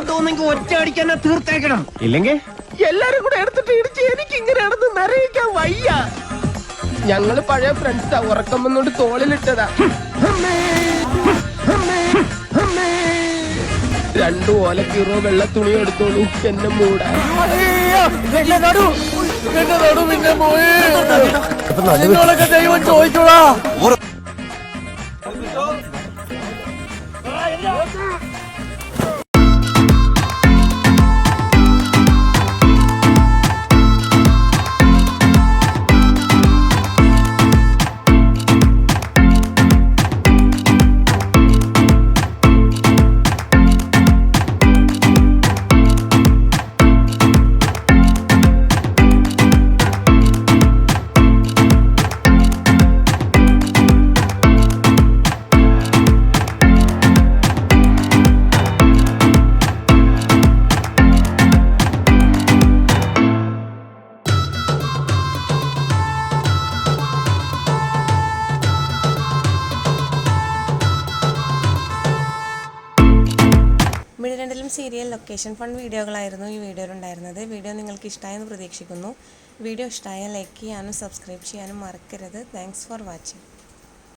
അടിക്കാൻ തീർത്തേക്കണം. ഇല്ലെങ്കിൽ? എല്ലാരും കൂടെ എടുത്തിട്ട് ഇടിച്ച് എനിക്ക് ഇങ്ങനെ നടന്ന് നിറയിക്കാൻ വയ്യ. ഞങ്ങൾ പഴയ ഫ്രണ്ട്സാ ഉറക്കം വന്നോണ്ട് തോളിലിട്ടതാ. അമ്മേ, അമ്മേ, അമ്മേ. രണ്ടു ഓലക്കീറോ വെള്ള തുണി എടുത്തോളൂ എന്നെ മൂടാൻ. മിഡിരണ്ടിലും സീരിയൽ ലൊക്കേഷൻ ഫണ്ട് വീഡിയോകളായിരുന്നു ഈ വീഡിയോയിൽ ഉണ്ടായിരുന്നത് വീഡിയോ നിങ്ങൾക്ക് ഇഷ്ടമായെന്ന് പ്രതീക്ഷിക്കുന്നു. വീഡിയോ ഇഷ്ടമായാൽ ലൈക്ക് ചെയ്യാനും സബ്സ്ക്രൈബ് ചെയ്യാനും മറക്കരുത്. Thanks for watching